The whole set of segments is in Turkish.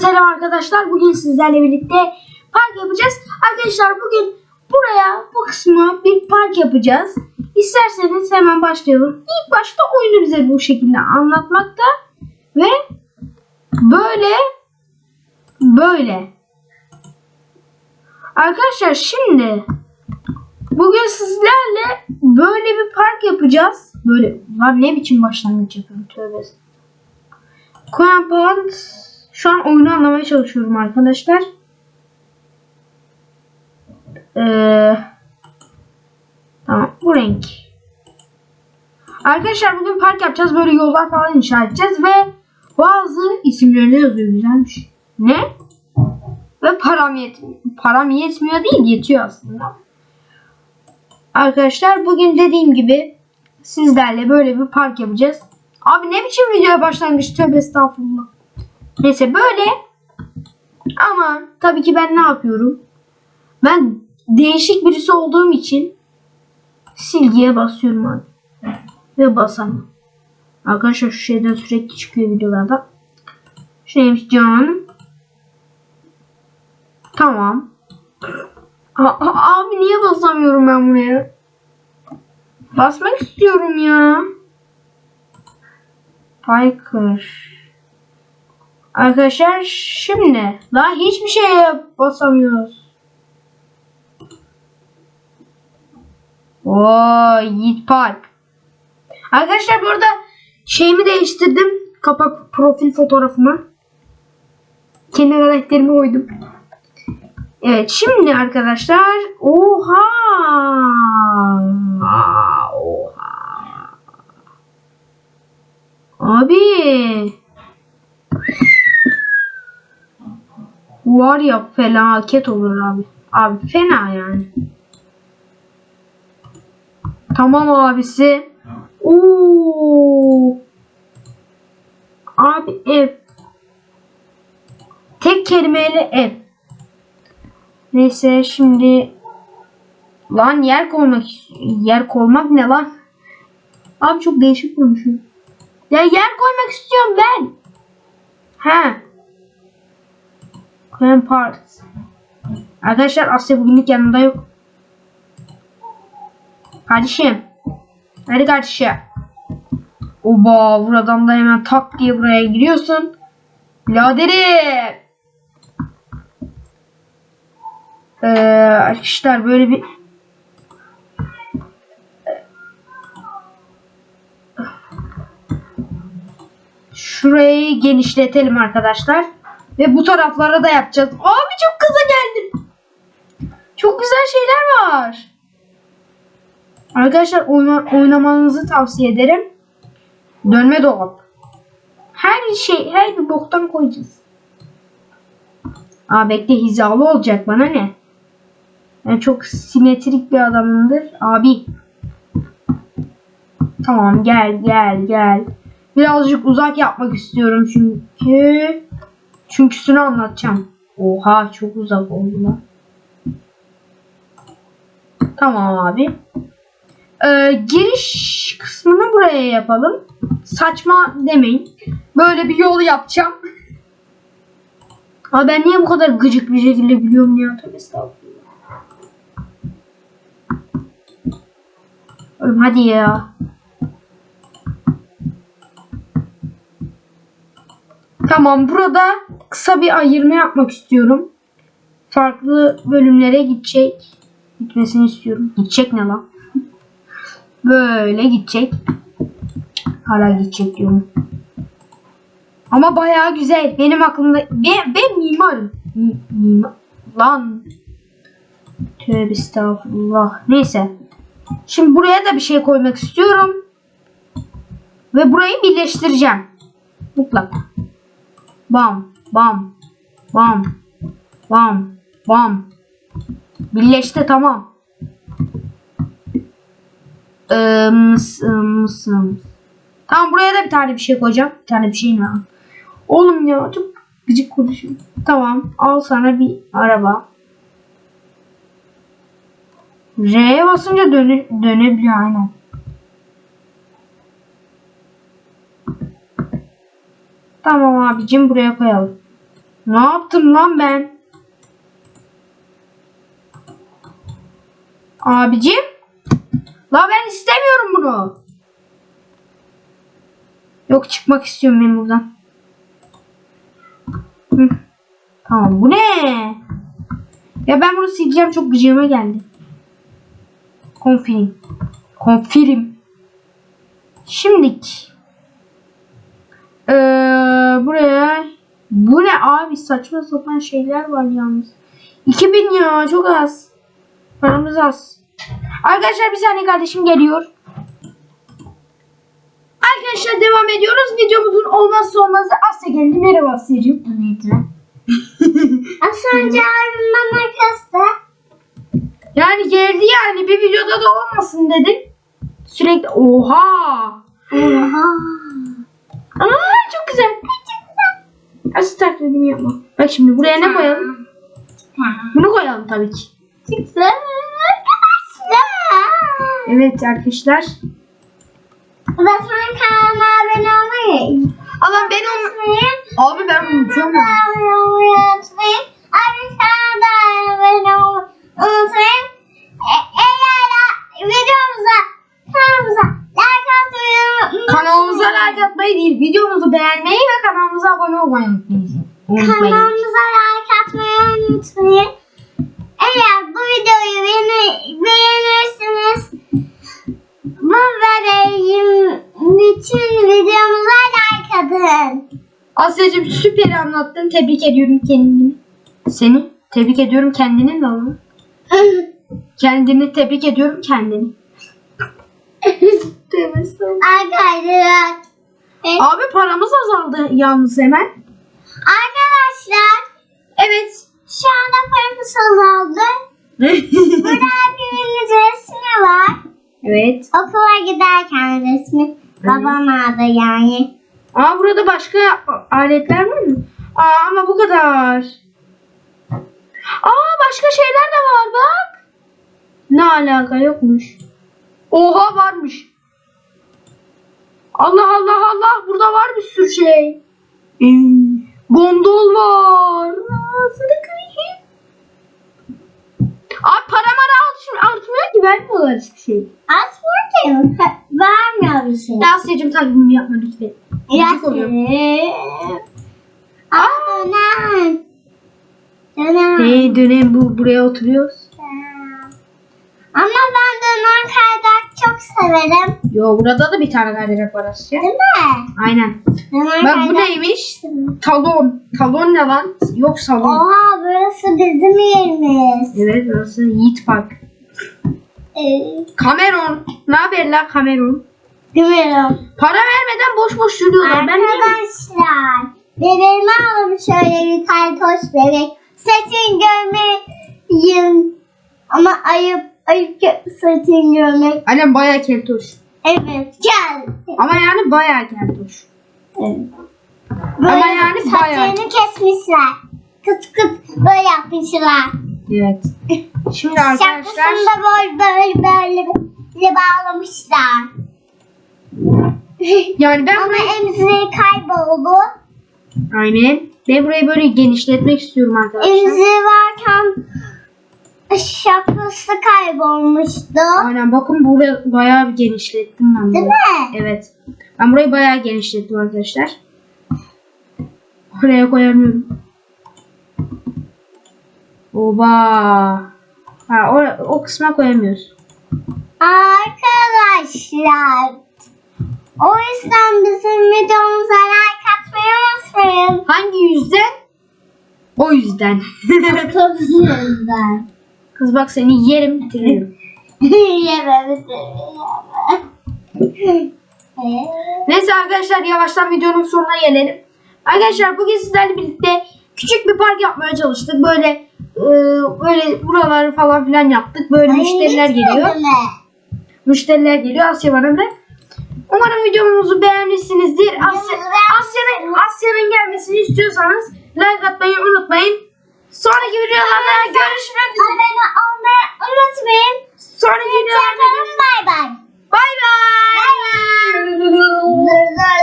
Selam arkadaşlar. Bugün sizlerle birlikte park yapacağız. Arkadaşlar bugün buraya bu kısmı bir park yapacağız. İsterseniz hemen başlayalım. İlk başta oyunu bize bu şekilde anlatmakta ve böyle böyle. Arkadaşlar şimdi bugün sizlerle böyle bir park yapacağız. Böyle lan ne biçim başlangıç yapıyorum tövbe. Compound şu an oyunu anlamaya çalışıyorum arkadaşlar. Ee, tamam bu renk. Arkadaşlar bugün park yapacağız. Böyle yollar falan inşa edeceğiz ve bazı isimlerini yazıyor güzelmiş. Ne? Ve param yetmiyor. Param yetmiyor değil yetiyor aslında. Arkadaşlar bugün dediğim gibi sizlerle böyle bir park yapacağız. Abi ne biçim videoya başlangıç tövbe estağfurullah. Neyse böyle. Ama tabii ki ben ne yapıyorum? Ben değişik birisi olduğum için silgiye basıyorum abi. Ve basamam. Arkadaşlar şu şeyden sürekli çıkıyor videolarda. Şeymiş can. Tamam. A- a- abi niye basamıyorum ben buraya? Basmak istiyorum ya. Piker. Arkadaşlar şimdi daha hiçbir şeye basamıyoruz. Oo, Yiğit Park. Arkadaşlar burada şeyimi değiştirdim. Kapak profil fotoğrafımı. Kendi karakterimi koydum. Evet şimdi arkadaşlar oha var ya felaket olur abi abi fena yani tamam abisi Oo. abi ev tek kelimeyle ev Neyse şimdi lan yer koymak yer koymak ne lan? Abi çok değişik konuşuyor. Ya yer koymak istiyorum ben. He. Parts. Arkadaşlar Asya bugünlük yanında yok. Kardeşim. Hadi kardeşim. Oba buradan da hemen tak diye buraya giriyorsun. Biraderim. Ee, arkadaşlar böyle bir şurayı genişletelim arkadaşlar ve bu taraflara da yapacağız. Abi çok kıza geldim. Çok güzel şeyler var. Arkadaşlar oyna, oynamanızı tavsiye ederim. Dönme dolap. Her şey, her bir boktan koyacağız. Aa bekle hizalı olacak bana ne? Ben çok simetrik bir adamımdır. Abi. Tamam gel gel gel. Birazcık uzak yapmak istiyorum çünkü. Çünküsünü anlatacağım. Oha çok uzak oldu lan. Tamam abi. Ee, giriş kısmını buraya yapalım. Saçma demeyin. Böyle bir yol yapacağım. Abi ben niye bu kadar gıcık bir şekilde biliyorum ya? Tabii estağfurullah. Oğlum hadi ya. Tamam burada kısa bir ayırma yapmak istiyorum. Farklı bölümlere gidecek. Gitmesini istiyorum. Gidecek ne lan? Böyle gidecek. Hala gidecek diyorum. Ama bayağı güzel. Benim aklımda ben, ben mimarım. Mi- mimar. Lan. Tövbe estağfurullah. Neyse. Şimdi buraya da bir şey koymak istiyorum. Ve burayı birleştireceğim. Mutlaka. Bam, bam, bam, bam, bam. Birleşti tamam. Ims, ıms. Tamam buraya da bir tane bir şey koyacağım. Bir tane bir şey ne? Oğlum ya çok gıcık konuşuyor. Tamam al sana bir araba. R'ye basınca döne, dönebiliyor aynen. Tamam abicim buraya koyalım. Ne yaptım lan ben? Abicim. La ben istemiyorum bunu. Yok çıkmak istiyorum ben buradan. Hı. Tamam bu ne? Ya ben bunu sileceğim çok gıcığıma geldi. Konfirim. Konfirim. Şimdilik. Ee, buraya bu ne abi saçma sapan şeyler var yalnız. 2000 ya çok az. Paramız az. Arkadaşlar bir saniye kardeşim geliyor. Arkadaşlar devam ediyoruz. Videomuzun olmazsa olmazı Asya geldi. Merhaba Asya'cığım. Az önce abim bana kızdı. Yani geldi yani bir videoda da olmasın dedim. Sürekli oha. Oha. Aa çok güzel. Asıl taklidimi yapma. Bak şimdi buraya ne koyalım? Bunu koyalım tabii ki. Evet arkadaşlar. Basman kanalıma abone olmayı. Ama ben onu... Abi ben unutuyorum. ya. Abone olmayı unutmayın. Abim kanalda abone olmayı unutmayın. E- Eğer videomuza kanalımıza like atmayı unutmayın. Kanalımıza like atmayı değil, videomuzu beğenmeyi ve kanalımıza abone olmayı unutmayın. Unutmayın. Kanalımıza like atmayı unutmayın. Eğer bu videoyu beğeni- beğenirsiniz bu vereyim bütün videomuza like atın. Asya'cığım süper anlattın. Tebrik ediyorum kendini. Seni tebrik ediyorum kendini de oğlum. Kendini tebrik ediyorum kendini. Arkadaşlar. Abi paramız azaldı yalnız hemen. Arkadaşlar Evet. Şu anda paramız azaldı. Burada hepimizin resmi var. evet. Okula giderken resmi. Babam aldı yani. Aa burada başka aletler var mı? Aa ama bu kadar. Aa başka şeyler de var bak. Ne alaka yokmuş. Oha varmış. Allah Allah Allah burada var bir sürü şey. Hmm, vermiyorlar hiçbir şey. Asmıyor ki. Vermiyor bir şey. Ya Asya'cığım taklidimi yapma lütfen. Gıcık oluyorum. Aa dönem. Dönem. Hey dönem bu buraya oturuyoruz. Ama ben dönem kaydak çok severim. Yo burada da bir tane kaydırak var Asya. Değil mi? Aynen. Dönem Bak bu kaydak- neymiş? Talon. Talon ne lan? Yok salon. Oha burası bizim yerimiz. Evet burası Yiğit Park. Cameron. Ne haber lan Cameron? bilmiyorum. Para vermeden boş boş yürüyorlar. Ben de Arkadaşlar. Bebeğimi aldım şöyle bir tane toş bebek. Saçın görmeyin. Ama ayıp ayıp saçın görmek. Annem bayağı keltoş. Evet gel. Ama yani bayağı keltoş. Evet. Ama yani bayağı. Saçlarını kesmişler. Kıt kıt böyle yapmışlar. Evet. Şimdi arkadaşlar. Şapkasını da böyle böyle böyle, böyle bağlamışlar. Yani ben Ama burayı... emziği kayboldu. Aynen. Ben burayı böyle genişletmek istiyorum arkadaşlar. Emziği varken şapkası kaybolmuştu. Aynen bakın burayı bayağı bir genişlettim ben Değil burayı. mi? Evet. Ben burayı bayağı genişlettim arkadaşlar. Oraya koyamıyorum. Oba. Ha o, o kısma koyamıyoruz. Arkadaşlar. O yüzden bizim videomuza like atmayı unutmayın. Hangi yüzden? O yüzden. Çok yüzden. Kız bak seni yerim bitiririm. Yememizi Neyse arkadaşlar yavaştan videonun sonuna gelelim. Arkadaşlar bugün sizlerle birlikte küçük bir park yapmaya çalıştık. Böyle böyle buraları falan filan yaptık. Böyle müşteriler geliyor. Müşteriler geliyor Asya var Emre. Umarım videomuzu beğenmişsinizdir. Asya, Asya'nın Asya'nın gelmesini istiyorsanız like atmayı unutmayın. Sonraki videolarda görüşmek üzere. Abone olmayı unutmayın. Sonraki videolarda. Bay bay. bay bay.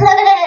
Bay bay.